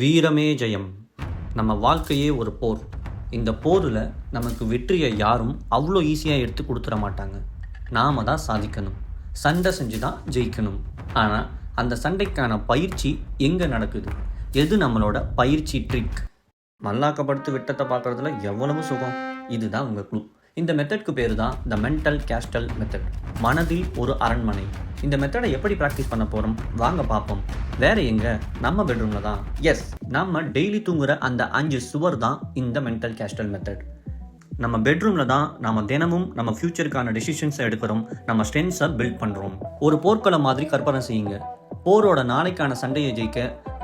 வீரமே ஜெயம். நம்ம வாழ்க்கையே ஒரு போர். இந்த போரில் நமக்கு வெற்றியை யாரும் அவ்வளோ ஈஸியாக எடுத்து கொடுத்துட மாட்டாங்க. நாம் தான் சாதிக்கணும். சண்டை செஞ்சு தான் ஜெயிக்கணும். ஆனால் அந்த சண்டைக்கான பயிற்சி எங்கே நடக்குது? எது நம்மளோட பயிற்சி ட்ரிக் மல்லாக்கப்படுத்து விட்டத்தை பார்க்குறதுல எவ்வளவு சுகம்? இதுதான் உங்கள் குழு இந்த மெத்தட்க்கு பேர் தான் த மென்டல் கேஸ்டல் மெத்தட் மனதில் ஒரு அரண்மனை. இந்த மெத்தடை எப்படி ப்ராக்டிஸ் பண்ண போகிறோம் வாங்க பார்ப்போம். வேற எங்க? நம்ம பெட்ரூமில் தான். எஸ் நம்ம டெய்லி தூங்குற அந்த அஞ்சு சுவர் தான் இந்த மென்டல் கேஸ்டல் மெத்தட் நம்ம பெட்ரூமில் தான் நம்ம தினமும் நம்ம ஃப்யூச்சருக்கான டெசிஷன்ஸை எடுக்கிறோம். நம்ம ஸ்ட்ரென்த்ஸை பில்ட் பண்ணுறோம் ஒரு போர்க்களம் மாதிரி கற்பனை செய்யுங்க. போரோட நாளைக்கான சண்டையை ஜெயிக்க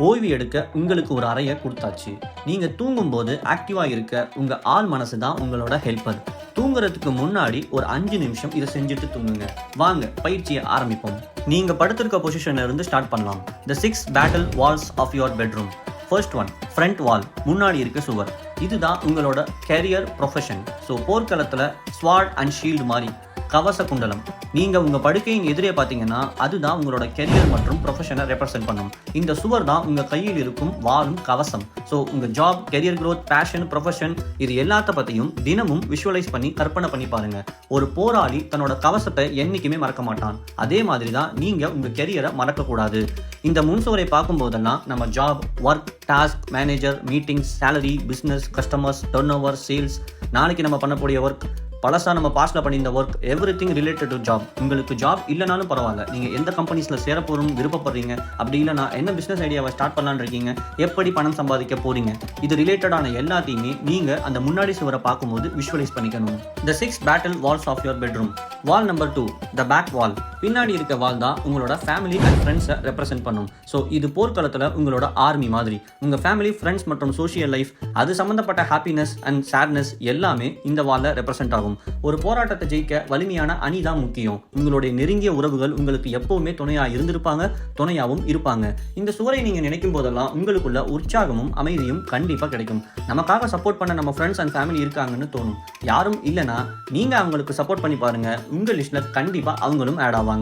ஓய்வு எடுக்க உங்களுக்கு ஒரு அறையை கொடுத்தாச்சு. நீங்கள் தூங்கும்போது ஆக்டிவாக இருக்க உங்கள் ஆள் மனசு தான் உங்களோட ஹெல்ப்பர் தூங்குறதுக்கு முன்னாடி ஒரு அஞ்சு நிமிஷம் இதை செஞ்சுட்டு தூங்குங்க. வாங்க பயிற்சியை ஆரம்பிப்போம். நீங்கள் படுத்திருக்க பொசிஷன்ல இருந்து ஸ்டார்ட் பண்ணலாம். The six battle walls of your bedroom first one front wall முன்னாடி இருக்க சுவர். இதுதான் உங்களோட கெரியர் ப்ரொஃபஷன் ஸோ போர்க்களத்தில் ஸ்வாட் அண்ட் ஷீல்டு மாதிரி கவச குண்டலம். நீங்க உங்க படுக்கையின் எதிரே பார்த்தீங்கன்னா அதுதான் உங்களோட கெரியர் மற்றும் ப்ரொஃபஷனை ரெப்ரசென்ட் பண்ணும். இந்த சுவர் தான் உங்க கையில் இருக்கும் வாழும் கவசம். ஸோ உங்க job career growth passion profession இது எல்லாத்த பத்தியும் தினமும் விஷுவலைஸ் பண்ணி கற்பனை பண்ணி பாருங்க. ஒரு போராளி தன்னோட கவசத்தை என்னைக்குமே மறக்க மாட்டான். அதே மாதிரி தான் நீங்க உங்க கெரியரை மறக்கக்கூடாது. இந்த முன்சுவரை பார்க்கும் போதெல்லாம் நம்ம job work task manager meetings salary business customers turnover sales நாளைக்கு நம்ம பண்ணக்கூடிய ஒர்க் பழசா நம்ம பாஸ்ட்ல பண்ணியிருந்த work everything related to job உங்களுக்கு ஜாப் இல்லைனாலும் பரவாயில்ல. நீங்கள் எந்த கம்பெனிஸில் சேர விருப்பப்படுறீங்க அப்படி இல்லைனா என்ன பிஸ்னஸ் ஐடியாவை ஸ்டார்ட் பண்ணலான்னு இருக்கீங்க எப்படி பணம் சம்பாதிக்க போகிறீங்க இது ரிலேட்டடான எல்லாத்தையுமே நீங்கள் அந்த முன்னாடி சுவரை பார்க்கும்போது விஷுவலைஸ் பண்ணிக்கணும். The six battle walls of your bedroom wall number two the back wall பின்னாடி இருக்க வால் தான் உங்களோட ஃபேமிலி அண்ட் ஃப்ரெண்ட்ஸை ரெப்ரசென்ட் பண்ணும். ஸோ இது போர்க்களத்தில் உங்களோட ஆர்மி மாதிரி. உங்கள் ஃபேமிலி ஃப்ரெண்ட்ஸ் மற்றும் சோஷியல் லைஃப் அது சம்மந்தப்பட்ட ஹாப்பினஸ் அண்ட் சேட்னஸ் எல்லாமே இந்த வாலில் ரெப்ரசென்ட் ஆகும். ஒரு போராட்டத்தை ஜெயிக்க வலிமையான அணி தான் முக்கியம். உங்களுடைய நெருங்கிய உறவுகள் உங்களுக்கு எப்பவுமே துணையாக இருந்திருப்பாங்க துணையாகவும் இருப்பாங்க. இந்த சுவரை நீங்கள் நினைக்கும் போதெல்லாம் உங்களுக்குள்ள உற்சாகமும் அமைதியும் கண்டிப்பாக கிடைக்கும். நமக்காக சப்போர்ட் பண்ண நம்ம ஃப்ரெண்ட்ஸ் அண்ட் ஃபேமிலி இருக்காங்கன்னு தோணும். யாரும் இல்லைனா நீங்கள் அவங்களுக்கு சப்போர்ட் பண்ணி பாருங்கள் உங்கள் லிஸ்ட்டில் கண்டிப்பாக அவங்களும் ஆட் ஆவாங்க.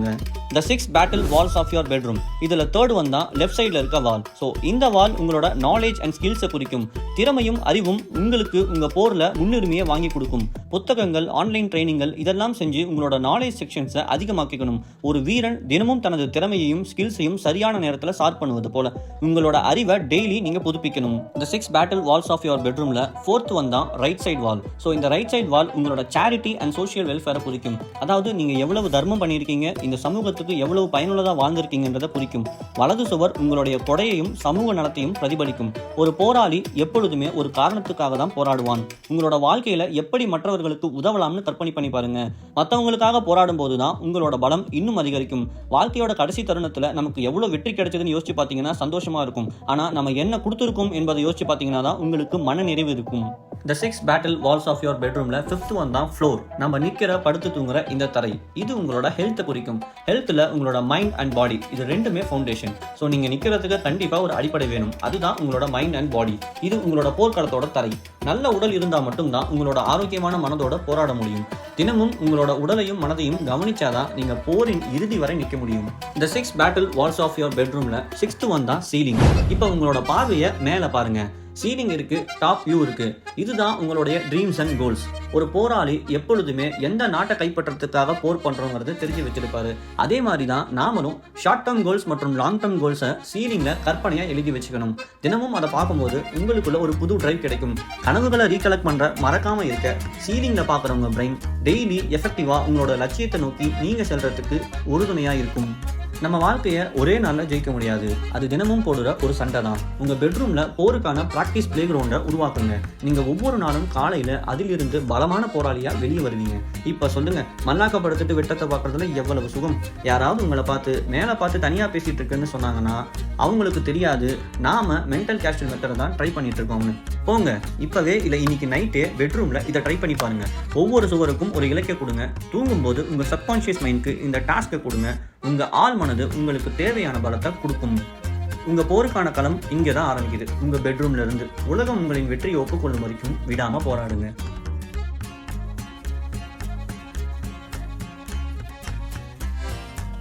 The six battle walls of your bedroom இதில் தேர்ட் ஒன் தான் லெஃப்ட் சைடில் இருக்க வால் ஸோ இந்த வால் உங்களோட நாலேஜ் அண்ட் ஸ்கில்ஸை குறிக்கும். திறமையும் அறிவும் உங்களுக்கு உங்கள் போரில் முன்னுரிமையை வாங்கி கொடுக்கும். புத்தகங்கள் ஆன்லைன் ட்ரைனிங்கள் இதெல்லாம் செஞ்சு உங்களோட நாலேஜ் செக்ஷன்ஸை அதிகமாக்கிக்கணும். ஒரு வீரன் தினமும் தனது திறமையையும் ஸ்கில்ஸையும் சரியான நேரத்தில் ஷார்ப் பண்ணுவது போல. உங்களோட அறிவை டெய்லி நீங்கள் புதுப்பிக்கணும். இந்த six battle walls of your பெட்ரூமில் ஃபோர்த் ஒன் தான் ரைட் சைடு வால் ஸோ இந்த ரைட் சைடு வால் உங்களோட சேரிட்டி அண்ட் சோஷியல் வெல்ஃபேரை குறிக்கும். அதாவது நீங்கள் எவ்வளவு தர்மம் பண்ணியிருக்கீங்க இந்த சமூகத்துக்கு எவ்வளவு பயனுள்ளதாக வாழ்ந்திருக்கீங்கன்றதை குறிக்கும். வலது சுவர் உங்களுடைய கொடையையும் சமூக நலத்தையும் பிரதிபலிக்கும். ஒரு போராளி எப்பொழுதுமே ஒரு காரணத்துக்காக தான் போராடுவான். உங்களோட வாழ்க்கையில எப்படி மற்றவர்களுக்கு உதவலாம்னு கற்பனை பண்ணி பாருங்க. மற்றவங்களுக்காக போராடும் போது தான் உங்களோட பலம் இன்னும் அதிகரிக்கும். வாழ்க்கையோட கடைசி தருணத்தில் நமக்கு எவ்வளவு வெற்றி கிடைச்சதுன்னு யோசிச்சு பார்த்தீங்கன்னா சந்தோஷமா இருக்கும். ஆனால் நம்ம என்ன கொடுத்துருக்கோம் என்பதை யோசிச்சு பார்த்தீங்கன்னா தான் உங்களுக்கு மன நிறைவு இருக்கும். The six battle walls of your பெட்ரூம்ல ஃபிஃப்த் ஒன் தான் ஃப்ளோர் நம்ம நிற்கிற படுத்து தூங்குற இந்த தரை. இது உங்களோட ஹெல்த்தை குறிக்கும். ஹெல்த்தில் உங்களோட மைண்ட் அண்ட் பாடி இது ரெண்டுமே ஃபவுண்டேஷன் ஸோ நீங்கள் நிற்கிறதுக்கு கண்டிப்பாக ஒரு அடிப்படை வேணும். அதுதான் உங்களோட மைண்ட் அண்ட் பாடி இது உங்களோட போர்க்களத்தோட தரை. நல்ல உடல் இருந்தால் மட்டும்தான் உங்களோட ஆரோக்கியமான மனதோட போராட முடியும். தினமும் உங்களோட உடலையும் மனதையும் கவனிச்சாதான் நீங்க போரின் இறுதி வரை நிற்க முடியும். இந்த six battle walls of your பெட்ரூம்ல சிக்ஸ்த் ஒன் தான் சீலிங் இப்போ உங்களோட பார்வையை மேலே பாருங்க. சீலிங் இருக்கு டாப் வியூ இருக்கு. இதுதான் உங்களுடைய ட்ரீம்ஸ் அண்ட் கோல்ஸ் ஒரு போராளி எப்பொழுதுமே எந்த நாட்டை கைப்பற்றத்துக்காக போர் பண்றோங்கிறது தெரிஞ்சு வச்சிருப்பாரு. அதே மாதிரி தான் நாமளும் ஷார்ட் டேர்ம் கோல்ஸ் மற்றும் லாங் டேர்ம் கோல்ஸை சீலிங்ல கற்பனையா எழுதி வச்சுக்கணும். தினமும் அதை பார்க்கும்போது உங்களுக்குள்ள ஒரு புது டிரைவ் கிடைக்கும். கனவுகளை ரீகலெக்ட் பண்ற மறக்காம இருக்க சீலிங்ல பாக்குறவங்க பிரெயின் டெய்லி எஃபெக்டிவா உங்களோட லட்சியத்தை நோக்கி நீங்க செல்றதுக்கு உறுதுணையா இருக்கும். நம்ம வாழ்க்கையை ஒரே நாளில் ஜெயிக்க முடியாது. அது தினமும் போடுற ஒரு சண்டை தான். உங்கள் பெட்ரூமில் போருக்கான ப்ராக்டிஸ் பிளே கிரவுண்டை உருவாக்குங்க. நீங்கள் ஒவ்வொரு நாளும் காலையில் அதிலிருந்து பலமான போராளியாக வெளியே வருவீங்க. இப்போ சொல்லுங்கள் மல்லாக்கப்படுத்துட்டு வெட்டத்தை பார்க்குறதுல எவ்வளவு சுகம்? யாராவது உங்களை பார்த்து மேலே பார்த்து தனியாக பேசிகிட்டு இருக்குன்னு சொன்னாங்கன்னா அவங்களுக்கு தெரியாது. நாம மென்டல் கேஸ்டல் மெத்தடை தான் ட்ரை பண்ணிட்டு இருக்கோம்னு. போங்க இப்போவே இல்லை இன்னைக்கு நைட்டே பெட்ரூமில் இதை ட்ரை பண்ணி பாருங்க. ஒவ்வொரு சுவருக்கும் ஒரு இலக்கை கொடுங்க. தூங்கும்போது உங்கள் சப்கான்ஷியஸ் மைண்ட்க்கு இந்த டாஸ்க்கை கொடுங்க. உங்கள் ஆள் மனது உங்களுக்கு தேவையான பலத்தை கொடுக்கும். உங்கள் போருக்கான களம் இங்கே தான் ஆரம்பிக்குது. உங்கள் பெட்ரூம்ல இருந்து உலகம் உங்களின் வெற்றியை ஒப்புக்கொள்ளும் வரைக்கும் விடாமல் போராடுங்க.